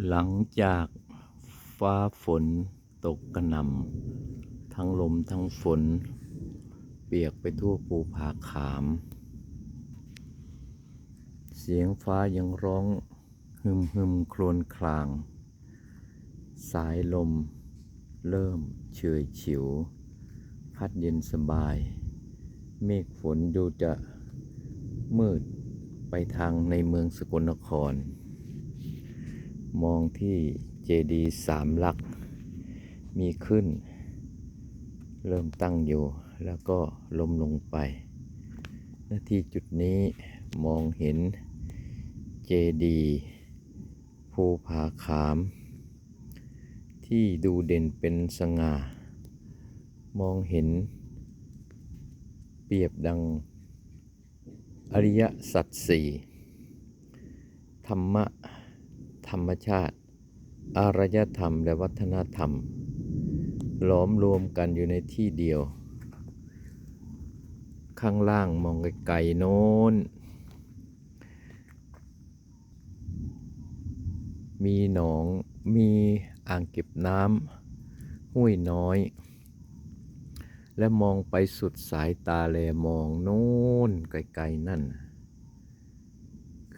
หลังจากฟ้าฝนตกกระหน่ำทั้งลมทั้งฝน เปียกไปทั่วภูผาขาม เสียงฟ้ายังร้องฮึมฮึมโครวญคราง สายลมเริ่มเฉยฉิว พัดเย็นสบาย เมฆฝนดูจะมืดไปทางในเมืองสกลนคร มองที่เจดีสามลักษ์มีขึ้น เริ่มตั้งอยู่แล้วก็ล้มลงไปหน้าที่จุดนี้มองเห็นเจดีภูผาขาม ที่ดูเด่นเป็นสง่า มองเห็น เปรียบดังอริยสัจสี่ธรรมะ ธรรมชาติ อารยธรรมและวัฒนธรรม หลอมรวมกันอยู่ในที่เดียว ข้างล่างมองไกลๆโน้น มีหนองมีอ่างเก็บน้ำห้วยน้อย และมองไปสุดสายตาแลมองโน้นไกลๆนั่น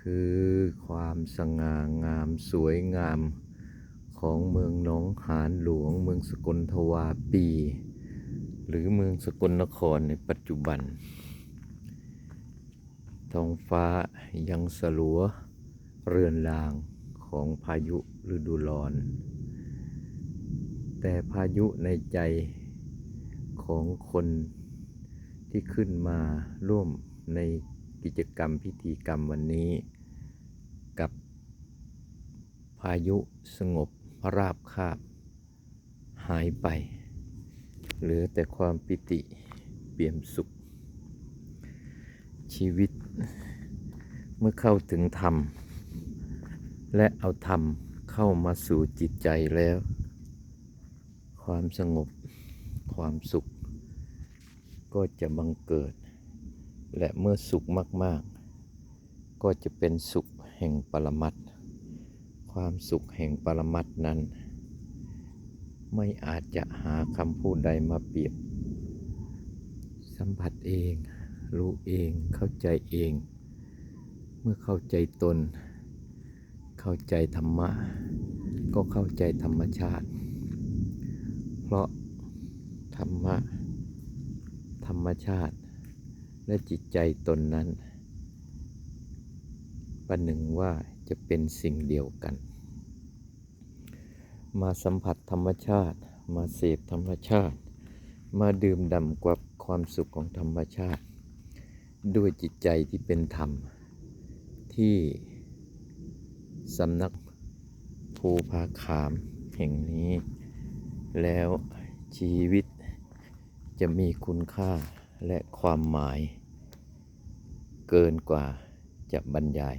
คือความสง่างามสวยงามของเมืองหนองหานหลวง เมืองสกลทวาปี หรือเมืองสกลนครในปัจจุบัน ท้องฟ้ายังสลัวเรือนรางของพายุฤดูร้อน แต่พายุในใจของคนที่ขึ้นมาร่วมใน กิจกรรมพิธีกรรมวันนี้ กับพายุสงบราบคาบ หายไป เหลือแต่ความปิติเปี่ยมสุข ชีวิตเมื่อเข้าถึงธรรม และเอาธรรมเข้ามาสู่จิตใจแล้ว ความสงบความสุข ก็จะบังเกิด และเมื่อสุขมาก ๆ ก็จะเป็นสุขแห่งปรมัตความสุขแห่งปรมัตนั้น ไม่อาจจะหาคำพูดใดมาเปรียบ สัมผัสเอง รู้เองเข้าใจเอง เมื่อเข้าใจตน เข้าใจธรรมะ ก็เข้าใจธรรมชาติ เพราะธรรมะ ธรรมชาติ และจิตใจตนนั้นประหนึ่งว่าจะเป็นสิ่งเดียวกัน มาสัมผัสธรรมชาติ มาเสพธรรมชาติ มาดื่มด่ำกับความสุขของธรรมชาติ ด้วยจิตใจที่เป็นธรรม ที่สำนักภูผาขามแห่งนี้ แล้วชีวิตจะมีคุณค่า และความหมายเกินกว่าจะบรรยาย